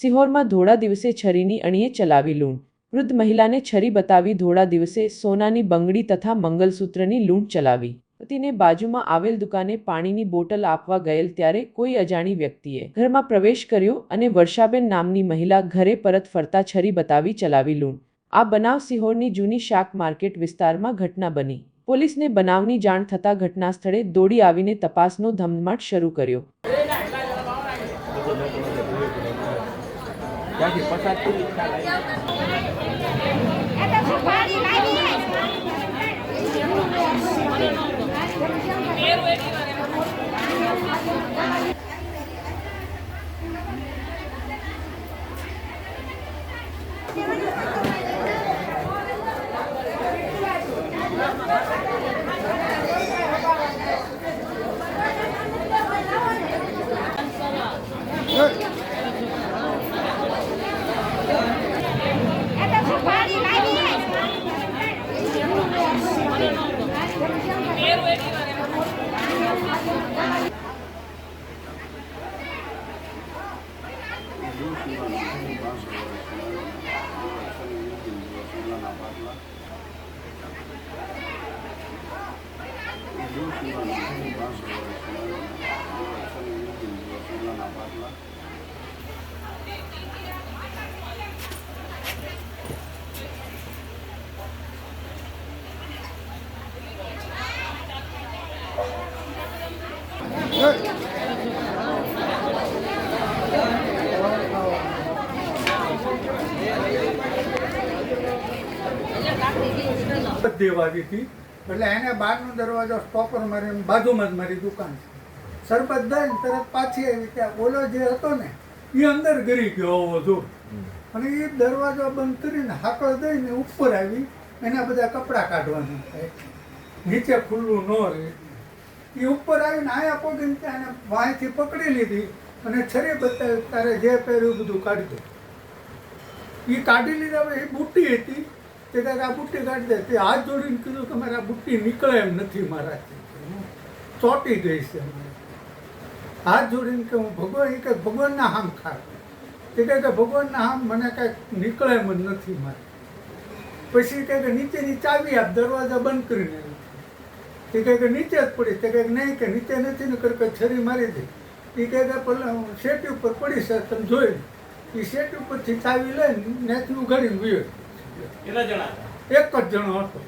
સિહોરમાં ધોળા દિવસે છરીની અણીએ ચલાવી લૂંટ. વૃદ્ધ મહિલાને છરી બતાવી ધોળા દિવસે સોનાની બંગડી તથા મંગલસૂત્રની લૂંટ ચલાવી. પતિને બાજુમાં આવેલ દુકાને પાણીની બોટલ આપવા ગયેલ ત્યારે કોઈ અજાણી વ્યક્તિએ ઘરમાં પ્રવેશ કર્યો અને વર્ષાબેન નામની મહિલા ઘરે પરત ફરતા છરી બતાવી ચલાવી લૂંટ. આ બનાવ સિહોરની જૂની શાક માર્કેટ વિસ્તારમાં ઘટના બની. પોલીસને બનાવની જાણ થતાં ઘટના સ્થળે દોડી આવીને તપાસનો ધમધમાટ શરૂ કર્યો. ત્યાંથી પસાર થઈ ખ્યાલ આવી દેવાવી હતી એટલે એને બહારનો દરવાજો સ્ટોપર મારીને બાજુમાં જ મારી દુકાન છે. સરબત દઈને તરત પાછી આવી ત્યાં ઓલો જે હતો ને એ અંદર ગરી ગયો હોવો અને એ દરવાજો બંધ કરીને હાકળ દઈને ઉપર આવી, એના બધા કપડાં કાઢવાનું થાય. નીચે ખુલ્લું ન રહે. એ ઉપર આવીને આયા પગીને ત્યાં એને વાંયથી પકડી લીધી અને છરી બતાવી તારે જે પહેર્યું બધું કાઢી દો. એ કાઢી લીધા એ બુટ્ટી હતી. તે કાંઈક આ બુટ્ટી કાઢી દે. તે હાથ જોડીને કીધું કે મારે આ બુટ્ટી નીકળે એમ નથી મારાથી. ચોંટી ગઈ છે હાથ જોડીને કે હું ભગવાન, એ કે ભગવાનના હામ ખા તે કહે કે ભગવાનના હામ મને કાંઈક નીકળે એમ જ નથી મારે. પછી કહે કે નીચેની ચાવી આપ દરવાજા બંધ કરીને તે કહે કે નીચે જ પડી. તે કહે કે નહીં, કે નીચે નથી. ને કે છરી મારી દે. એ કહે કે પહેલાં હું શેટી ઉપર પડી સર તમે જોઈ એ શેટી ઉપરથી ચાવી લઈને ત્યાંથી ઘડીને ગયો કેટલા જણા? એક જ જણો હતો.